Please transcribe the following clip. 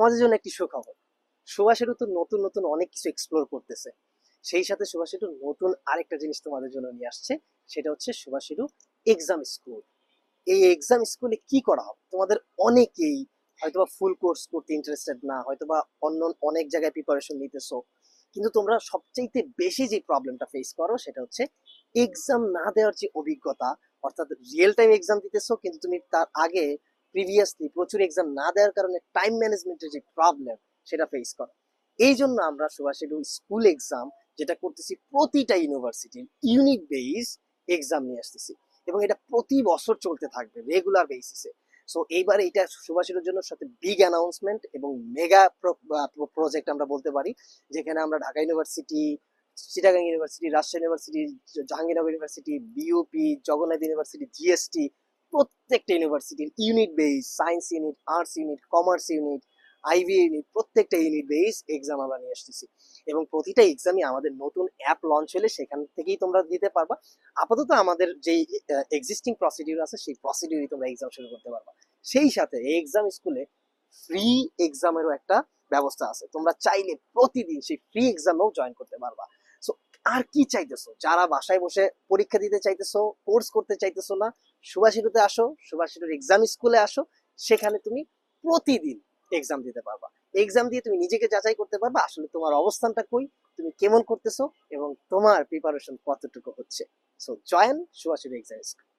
তোমাদের জন্য একটি সুখবর। সুভাষেরও তো নতুন নতুন অনেক কিছু এক্সপ্লোর করতেছে। সেই সাথে সুভাষেরু নতুন আরেকটা জিনিস তোমাদের জন্য নিয়ে আসছে, সেটা হচ্ছে সুভাষেরু এক্সাম স্কুল এই এক্সাম স্কুলে কি করা হবে? তোমাদের অনেকেই হয়তোবা ফুল কোর্স করতে ইন্টারেস্টেড না, হয়তোবা অন্য অনেক জায়গায় প্রিপারেশন নিতেছো। কিন্তু তোমরা সবচাইতে বেশি যে প্রবলেমটা ফেস করো, সেটা হচ্ছে এক্সাম না দেওয়ার যে অভিজ্ঞতা, অর্থাৎ রিয়েল টাইম এক্সাম দিতেছো, কিন্তু তুমি তার আগে প্রিভিয়াসলি প্রচুর এক্সাম না দেওয়ার কারণে টাইম ম্যানেজমেন্টের যে প্রবলেম সেটা ফেস করো। এই জন্য আমরা সুভাষেরু স্কুল এক্সাম যেটা করতেছি প্রতিটা ইউনিভার্সিটির ইউনিট বেস এক্সাম নিয়ে আসতেছি এবং এটা প্রতি বছর চলতে থাকবে রেগুলার বেসিসে সো এইবারে এটা সুভাষের জন্য সাথে বিগ অ্যানাউন্সমেন্ট এবং মেগা প্রজেক্ট আমরা বলতে পারি, যেখানে আমরা Dhaka university Chittagong university Rajshahi university Jahangirnagar university BUP Jagannath university GST প্রত্যেকটা ইউনিভার্সিটির unit base science unit arts unit commerce unit IV unit প্রত্যেকটা ইউনিট বেস এক্সাম আমরা নিয়ে আসতেছি। এবং প্রতিটা এক্সামই আমাদের নতুন অ্যাপ লঞ্চ হলে সেখান থেকেই তোমরা দিতে পারবা। আপাতত আমাদের যে এক্সিস্টিং প্রসিডিউর আছে, সেই প্রসিডিউরই তোমরা এক্সাম শুরু করতে পারবা। সেই সাথে এই এক্সাম স্কুলে ফ্রি এক্সামেরও একটা ব্যবস্থা আছে। তোমরা চাইলে প্রতিদিন সেই ফ্রি এক্সামেও জয়েন করতে পারবা। আর কি চাইতেছো? যারা বাসায় বসে পরীক্ষা দিতে চাইতেছো কোর্স করতে চাইতেছো না সুভাষিরুতে আসো সুভাষিরুর এক্সাম স্কুলে আসো, সেখানে তুমি প্রতিদিন এক্সাম দিতে পারবা। এক্সাম দিয়ে তুমি নিজেকে যাচাই করতে পারবা আসলে তোমার অবস্থানটা কই, তুমি কেমন করতেছো এবং তোমার প্রিপারেশন কতটুকু হচ্ছে। So join Subhashiru exam school